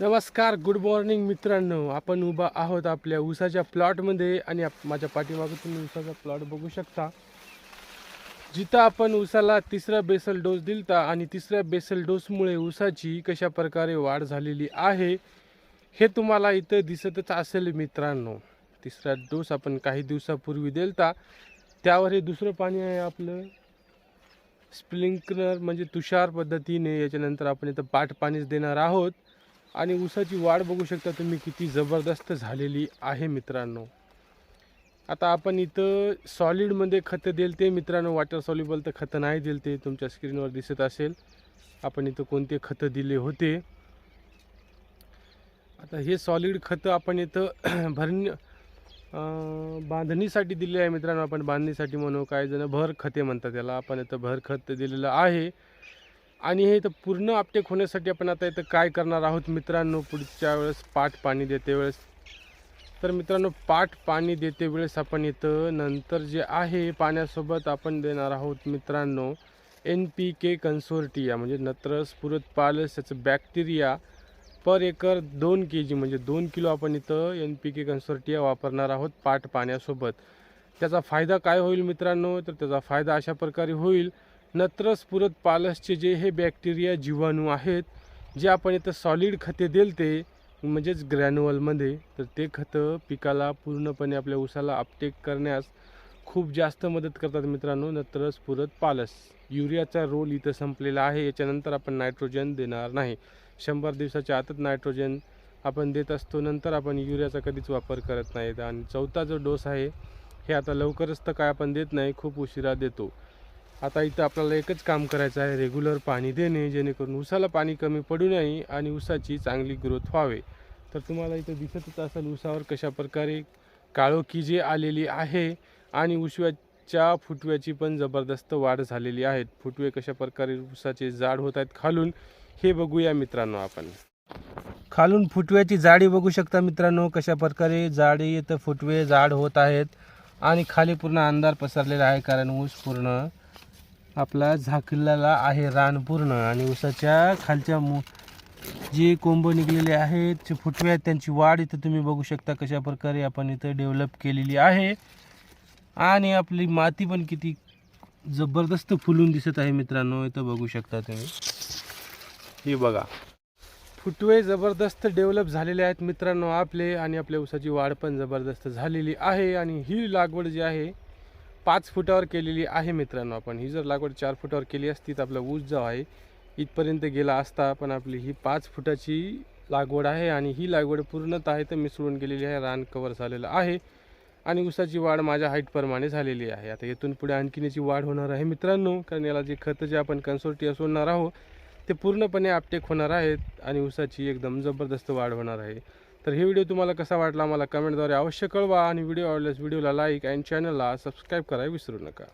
नमस्कार good morning मित्रांनो. आपण उभा आहोत आपल्या ऊसाच्या प्लॉटमध्ये आणि माझ्या पाठीमागे तुम्ही ऊसाचा प्लॉट बघू शकता. जिथं आपण ऊसाला तिसरा बेसल डोस दिलता आणि तिसऱ्या बेसल डोसमुळे ऊसाची कशा प्रकारे वाढ झालेली आहे हे तुम्हाला इथं दिसतच असेल मित्रांनो. तिसरा डोस आपण काही दिवसापूर्वी दिलता. त्यावर हे दुसरं पाणी आहे आपलं. स्प्रिंकलर म्हणजे तुषार पद्धतीने याच्यानंतर आपण इथं पाठ पाणीच देणार आहोत. आणि ऊसाची वाढ बघू शकता तुम्ही किती जबरदस्त झालेली आहे मित्रांनो. आता आपण इथं सॉलिडमध्ये खतं देल ते मित्रांनो वॉटर सॉल्युबल तर खतं नाही दिल ते तुमच्या स्क्रीनवर दिसत असेल. आपण इथं कोणते खतं दिले होते? आता हे सॉलिड खतं आपण इथं भरणी बांधणीसाठी दिले आहे मित्रांनो. आपण बांधणीसाठी म्हणू काही जण भर खते म्हणतात त्याला. आपण इथं भर खत दिलेलं आहे. आणि हे इथं पूर्ण आपटेक होण्यासाठी आपण आता इथं काय करणार आहोत? मित्रांनो पुढच्या वेळेस पाठ पाणी देते वेळेस. तर मित्रांनो पाठ पाणी देते वेळेस आपण इथं नंतर जे आहे पाण्यासोबत आपण देणार आहोत मित्रांनो एन पी के कन्सोर्टिया म्हणजे नत्रस पुरत पालस याचं बॅक्टेरिया पर एकर दोन के जी म्हणजे दोन किलो आपण इथं एन पी के कन्सोर्टिया वापरणार आहोत पाठ पाण्यासोबत. त्याचा फायदा काय होईल मित्रांनो? तर त्याचा फायदा अशा प्रकारे होईल नत्रस पुरत पालसचे जे हे बॅक्टेरिया जीवाणू आहेत जे आपण इथं सॉलिड खते देल ते म्हणजेच ग्रॅन्युअलमध्ये तर ते खतं पिकाला पूर्णपणे आपल्या उसाला अपटेक करण्यास खूप जास्त मदत करतात मित्रांनो नत्रस पुरत पालस. युरियाचा रोल इथं संपलेला आहे याच्यानंतर आपण नायट्रोजन देणार नाही. शंभर दिवसाच्या आतच नायट्रोजन आपण देत असतो नंतर आपण युरियाचा कधीच वापर करत नाहीत. आणि चौथा जो डोस आहे हे आता लवकरच तर काय आपण देत नाही खूप उशिरा देतो. आता इथं आपल्याला एकच काम करायचं आहे रेग्युलर पाणी देणे जेणेकरून ऊसाला पाणी कमी पडू नये आणि ऊसाची चांगली ग्रोथ व्हावे. तर तुम्हाला इथं दिसतच असेल ऊसावर कशा प्रकारे काळोखी जी आलेली आहे आणि उशव्याच्या फुटव्याची पण जबरदस्त वाढ झालेली आहे. फुटवे कशा प्रकारे ऊसाचे जाड होत आहेत खालून हे बघूया मित्रांनो आपण. खालून फुटव्याची जाडी बघू शकता मित्रांनो कशा प्रकारे जाडी इथं फुटवे जाड होत आहेत आणि खाली पूर्ण अंधार पसरलेला आहे कारण ऊस पूर्ण आपला झाकलेला आहे रान पूर्ण आणि उसाच्या खालच्या मु जे कोंब निघलेले आहेत जे फुटवे आहेत त्यांची वाढ इथं तुम्ही बघू शकता कशा प्रकारे आपण इथं डेव्हलप केलेली आहे. आणि आपली माती पण किती जबरदस्त फुलून दिसत आहे मित्रांनो इथं बघू शकता तुम्ही. हे बघा. फुटवे जबरदस्त डेव्हलप झालेले आहेत मित्रांनो आपले आणि आपल्या ऊसाची वाढ पण जबरदस्त झालेली आहे आणि ही लागवड जी आहे पाच फुटावर केलेली आहे मित्रांनो आपण. ही जर लागवड चार फुटावर केली असती तर आपला ऊस जो आहे इथपर्यंत गेला असता पण आपली ही पाच फुटाची लागवड आहे आणि ही लागवड पूर्णतः आहे तर मिसळून गेलेली आहे रान कवर झालेलं आहे आणि ऊसाची वाढ माझ्या हाईटप्रमाणे झालेली आहे. आता येथून पुढे आणखीन याची वाढ होणार आहे मित्रांनो कारण याला जे खतं जे आपण कन्सोर्टिया सोडणार आहोत ते पूर्णपणे आपटेक होणार आहेत आणि ऊसाची एकदम जबरदस्त वाढ होणार आहे. तर हे व्हिडिओ तुम्हाला कसा वाटला मला कमेंटद्वारे अवश्य कळवा आणि व्हिडिओ आवडल्यास व्हिडिओला लाईक अँड चॅनलला सबस्क्राईब करायला विसरू नका.